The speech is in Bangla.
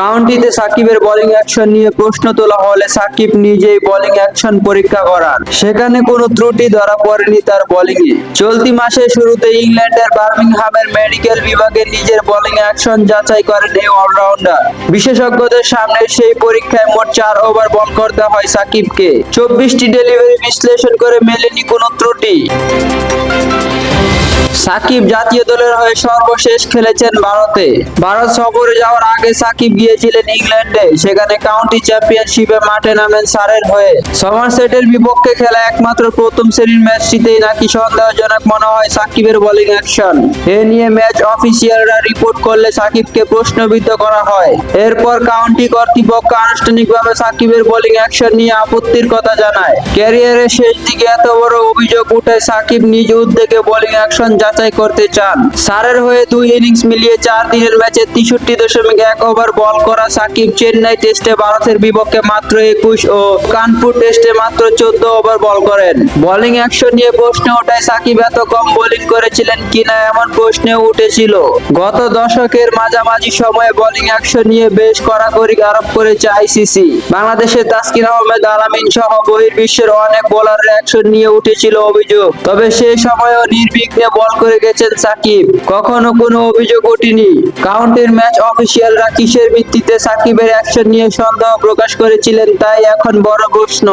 কাউন্টিতে সাকিবের বোলিং অ্যাকশন নিয়ে প্রশ্ন তোলা হলে সাকিব নিজেই বোলিং অ্যাকশন পরীক্ষা করান। সেখানে কোনো ত্রুটি ধরা পড়েনি তার বোলিংয়ে চলতি মাসের শুরুতে ইংল্যান্ডের বার্মিংহামের মেডিকেল বিভাগে নিজের বোলিং অ্যাকশন যাচাই করেন এই অলরাউন্ডার বিশেষজ্ঞদের সামনে সেই পরীক্ষায় মোট চার ওভার বল করতে হয় সাকিবকে। চব্বিশটি ডেলিভারি বিশ্লেষণ করে মেলেনি কোনো ত্রুটি। সাকিব জাতীয় দলের হয়ে সর্বশেষ খেলেছেন ভারতে। ভারত সফরে যাওয়ার আগে সাকিব গিয়েছিলেন ইংল্যান্ডে, সেখানে কাউন্টি চ্যাম্পিয়নশিপে মাঠে নামেন সারের হয়ে। সমারসেটের বিপক্ষে খেলা একমাত্র প্রথম শ্রেণির ম্যাচটিতেই নাকি সন্দেহজনক মনে হয় সাকিবের বোলিং অ্যাকশন। এ নিয়ে ম্যাচ অফিসিয়ালরা রিপোর্ট করলে সাকিবকে প্রশ্নবিদ্ধ করা হয়। এরপর কাউন্টি কর্তৃপক্ষ আনুষ্ঠানিকভাবে সাকিবের বোলিং অ্যাকশন নিয়ে আপত্তির কথা জানায়। ক্যারিয়ারের শেষ দিকে এত বড় অভিযোগ উঠে সাকিব নিজ উদ্যোগে বোলিং অ্যাকশন যাচাই করতে চান। সারের হয়ে দুই ইনিংস মিলিয়ে চার দিনের ম্যাচে তেষট্টি দশমিক এক ওভার বল করা সাকিব চেন্নাই টেস্টে ভারতের বিপক্ষে মাত্র একুশ ও কানপুর টেস্টে মাত্র চোদ্দ ওভার বল করেন। বোলিং অ্যাকশন নিয়ে প্রশ্ন ওঠায় সাকিব এত কম বোলিং করেছিলেন কিনা এমন প্রশ্নে উঠেছিল। গত দশকের মাঝামাঝি সময়ে বোলিং অ্যাকশন নিয়ে বেশ কড়াকড়ি আরোপ করেছে আইসিসি। বাংলাদেশের তাসকিন আহমেদ, আলামিন সহ বহির্বিশ্বের অনেক বোলারের অ্যাকশন নিয়ে উঠেছিল অভিযোগ। তবে সেই সময়ও নির্বিঘ্নে বল করে গেছেন সাকিব। কখনো কোনো অভিযোগ ওঠেনি। কাউন্টির ম্যাচ অফিসিয়ালরা কিসের ভিত্তিতে সাকিবের অ্যাকশন নিয়ে সন্দেহ প্রকাশ করেছিলেন তাই এখন বড় প্রশ্ন।